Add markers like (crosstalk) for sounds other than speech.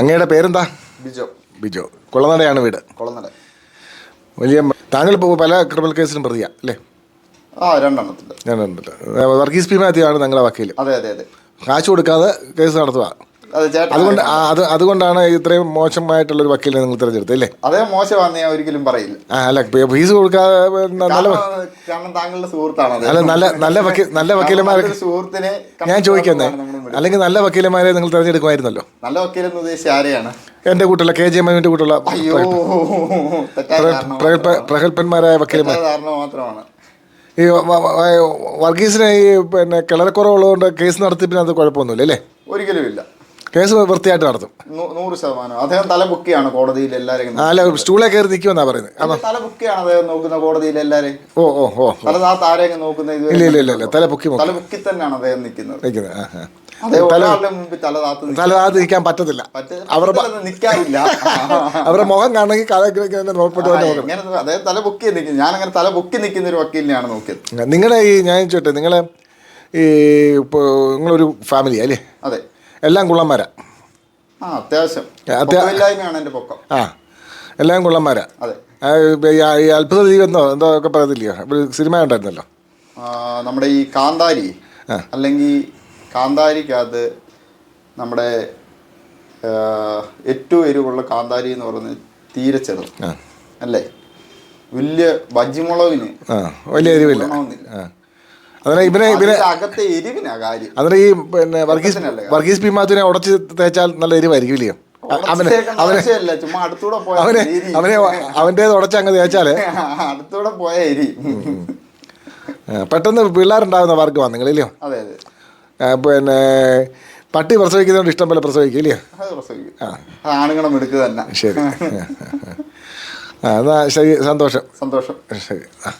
അങ്ങയുടെ പേരെന്താ? ബിജോ. ബിജോ. കുളനടയാണ് വീട്. കുളനട. വലിയ താങ്കൾ ഇപ്പോൾ പല ക്രിമിനൽ കേസിലും പ്രതിയാ അല്ലേ? ആ രണ്ടെണ്ണത്തിന്റെ ഉണ്ടല്ലോ വർഗീസ് പി മാത്യുവാണ് വക്കീൽ അതെ അതെ അതെ. കാശ് കൊടുക്കാതെ കേസ് നടത്തുക അതുകൊണ്ട് അത് അതുകൊണ്ടാണ് ഇത്രയും മോശമായിട്ടുള്ളൊരു വക്കീലിനെ നിങ്ങൾ തിരഞ്ഞെടുത്തത് അല്ലേ? അതേ മോശമാണെന്ന് ഞാൻ ഒരിക്കലും പറയില്ല. അല്ല ഫീസ് കൊടുക്കാതെ നല്ല കാരണം താങ്കളുടെ സുഹൃത്താണ് അല്ല നല്ല നല്ല വക്കീൽ നല്ല വക്കീലന്മാരെ നല്ലൊരു സുഹൃത്തിനെ ഞാൻ ചോദിക്കുന്നേ. അല്ലെങ്കിൽ നല്ല വക്കീലന്മാരെ നിങ്ങൾ തിരഞ്ഞെടുക്കുമായിരുന്നല്ലോ. നല്ല വക്കീലെന്ന് ഉദ്ദേശിച്ച ആരെയാണ്? എന്റെ കൂട്ടുള്ള കെ ജെ എമ്മിന്റെ കൂട്ടുള്ള അയ്യോ. പ്രഗത്ഭന്മാരായ വക്കീലന്മാർ. മാത്രമാണ്. ഈ വർഗീസിനെ ഈ പിന്നെ കിളറക്കുറവുള്ളതുകൊണ്ട് കേസ് നടത്തി പിന്നെ അത് കുഴപ്പമൊന്നുമില്ല അല്ലേ? ഒരിക്കലും ഇല്ല. കേസ് വൃത്തിയായിട്ട് നടത്തും. നൂറ് ശതമാനം. അദ്ദേഹം തല ബുക്കിയാണ് കോടതിയിൽ എല്ലാവരെയും അല്ല സ്റ്റൂളെ കയറി നിൽക്കുമെന്നാ പറയുന്നത്. തല ബുക്കിയാണ് അദ്ദേഹം നോക്കുന്ന കോടതിയിൽ എല്ലാവരെയും? ഓ ഓ ഓ തല താത്ത ആരെയും നോക്കുന്ന ഇത് ഇല്ല ഇല്ല ഇല്ല തല ബുക്കി തല ബുക്കി തന്നെയാണ് അദ്ദേഹം നിൽക്കുന്നത്. നിൽക്കുന്നത്. ആ ആ അദ്ദേഹം ഒരാളുടെ മുമ്പിൽ തല താത്ത് നിൽക്കാൻ പറ്റത്തില്ല. അവരുടെ നിൽക്കാറില്ല. (laughs) അവരുടെ മുഖം കാണണമെങ്കിൽ തല പൊക്കി നിൽക്കും. ഞാൻ അങ്ങനെ തല പൊക്കി നിൽക്കുന്ന ഒരു വക്കീലിനെയാണ് നോക്കിയത്. നിങ്ങളുടെ ഈ ഞാൻ ചോട്ടെ നിങ്ങളെ ഈ ഇപ്പോൾ നിങ്ങളൊരു ഫാമിലി അല്ലേ? അതെ. എല്ലാം കുള്ളന്മാരാ? ആ അത്യാവശ്യം. എന്റെ പൊക്കം. ആ എല്ലാം കുള്ളന്മാരാ? അതെ. ഈ അത്ഭുത ജീവിതം എന്തോ ഒക്കെ പറയത്തില്ലയോ സിനിമ ഉണ്ടായിരുന്നല്ലോ നമ്മുടെ ഈ കാന്താരി അല്ലെങ്കിൽ കാന്താരിക്കകത്ത് നമ്മുടെ ഏറ്റവും എരിവുള്ള കാന്താരി എന്ന് പറയുന്നത് തീരെ ചെറുത് അല്ലേ? വലിയ വജിമുളകിന് വലിയ എരിവില്ല. അതിനെ ഇവനെ ഇവനെ അകത്തെ എരിവിനാ കാര്യം. അതിന് ഈ പിന്നെ വർഗീസ് വർഗീസ് പി മാത്തുവിനെ ഉടച്ച് തേച്ചാൽ നല്ല എരിവായിരിക്കും ഇല്ലയോ? അവനെ അവനെ അവനെ. അവനെ അവന്റേത് ഉടച്ച് അങ്ങ് തേച്ചാൽ? അടുത്തൂടെ പോയ എരി. പെട്ടെന്ന് പിള്ളേരുണ്ടാവുന്ന വർഗമാണ് നിങ്ങളില്ലയോ അതെ അതെ. പിന്നെ പട്ടി പ്രസവിക്കുന്നതുകൊണ്ട് ഇഷ്ടം പോലെ പ്രസവിക്കും ഇല്ലയോ അത് പ്രസവിക്കും. അത് ആണുങ്ങളും എടുക്കുക തന്നെ. ശരി. ആ എന്നാ ശരി സന്തോഷം. സന്തോഷം. ശരി ആ.